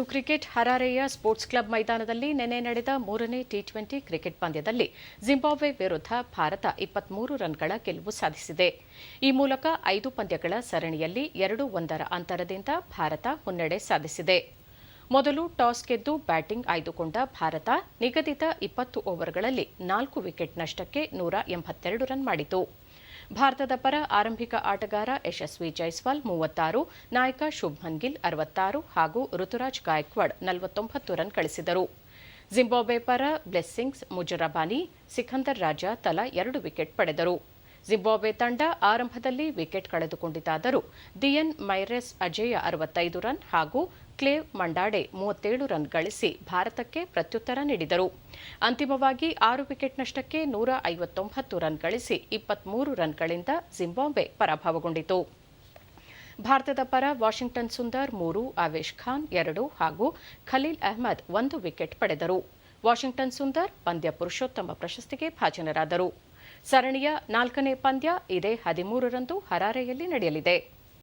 ಇನ್ನು cricket ಹರಾರೆಯ sports club ಮೈದಾನದಲ್ಲಿ ನಿನ್ನೆ ನಡೆದ ಮೂರನೇ ಟಿ ಟ್ವೆಂಟಿ ಕ್ರಿಕೆಟ್ ಪಂದ್ಯದಲ್ಲಿ ಜಿಂಬಾಬ್ವೆ ವಿರುದ್ಧ ಭಾರತ ಇಪ್ಪತ್ಮೂರು ರನ್ಗಳ ಗೆಲುವು ಸಾಧಿಸಿದೆ. ಈ ಮೂಲಕ ಐದು ಪಂದ್ಯಗಳ ಸರಣಿಯಲ್ಲಿ ಎರಡು ಒಂದರ ಅಂತರದಿಂದ ಭಾರತ ಮುನ್ನಡೆ ಸಾಧಿಸಿದೆ. ಮೊದಲು ಟಾಸ್ ಗೆದ್ದು ಬ್ಯಾಟಿಂಗ್ ಆಯ್ದುಕೊಂಡ ಭಾರತ ನಿಗದಿತ ಇಪ್ಪತ್ತು ಓವರ್ಗಳಲ್ಲಿ ನಾಲ್ಕು ವಿಕೆಟ್ ನಷ್ಟಕ್ಕೆ ನೂರ ಎಂಬತ್ತೆರಡು ರನ್ ಮಾಡಿತು. ಭಾರತದ ಪರ ಆರಂಭಿಕ ಆಟಗಾರ ಯಶಸ್ವಿ ಜೈಸ್ವಾಲ್ ಮೂವತ್ತಾರು, ನಾಯಕ ಶುಭ್ಮನ್ ಗಿಲ್ ಅರವತ್ತಾರು ಹಾಗೂ ಋತುರಾಜ್ ಗಾಯಕ್ವಾಡ್ ನಲವತ್ತೊಂಬತ್ತು ರನ್ ಗಳಿಸಿದರು. ಜಿಂಬಾಬ್ವೆ ಪರ ಬ್ಲೆಸ್ಸಿಂಗ್ಸ್ ಮುಜರಬಾನಿ ಸಿಖಂದರ್ ರಾಜ ತಲಾ ಎರಡು ವಿಕೆಟ್ ಪಡೆದರು. ಜಿಂಬಾಬ್ವೆ ತಂಡ ಆರಂಭದಲ್ಲಿ ವಿಕೆಟ್ ಕಳೆದುಕೊಂಡಿತಾದರೂ ದಿಯನ್ ಮೈರೆಸ್ ಅಜೇಯ ಅರವತ್ತೈದು ರನ್ ಹಾಗೂ ಕ್ಲೇವ್ ಮಂಡಾಡೆ ಮೂವತ್ತೇಳು ರನ್ ಗಳಿಸಿ ಭಾರತಕ್ಕೆ ಪ್ರತ್ಯುತ್ತರ ನೀಡಿದರು. ಅಂತಿಮವಾಗಿ ಆರು ವಿಕೆಟ್ ನಷ್ಟಕ್ಕೆ ನೂರ ಐವತ್ತೊಂಬತ್ತು ರನ್ ಗಳಿಸಿ ಇಪ್ಪತ್ಮೂರು ರನ್ಗಳಿಂದ ಜಿಂಬಾಬ್ವೆ ಪರಾಭವಗೊಂಡಿತು. ಭಾರತದ ಪರ ವಾಷಿಂಗ್ಟನ್ ಸುಂದರ್ ಮೂರು, ಆವೇಶ್ ಖಾನ್ ಎರಡು ಹಾಗೂ ಖಲೀಲ್ ಅಹ್ಮದ್ ಒಂದು ವಿಕೆಟ್ ಪಡೆದರು. ವಾಷಿಂಗ್ಟನ್ ಸುಂದರ್ ಪಂದ್ಯ ಪುರುಷೋತ್ತಮ ಪ್ರಶಸ್ತಿಗೆ ಭಾಜನರಾದರು. ಸರಣಿಯ ನಾಲ್ಕನೇ ಪಂದ್ಯ ಇದೇ ಹದಿಮೂರರಂದು ಹರಾರೆಯಲ್ಲಿ ನಡೆಯಲಿದೆ.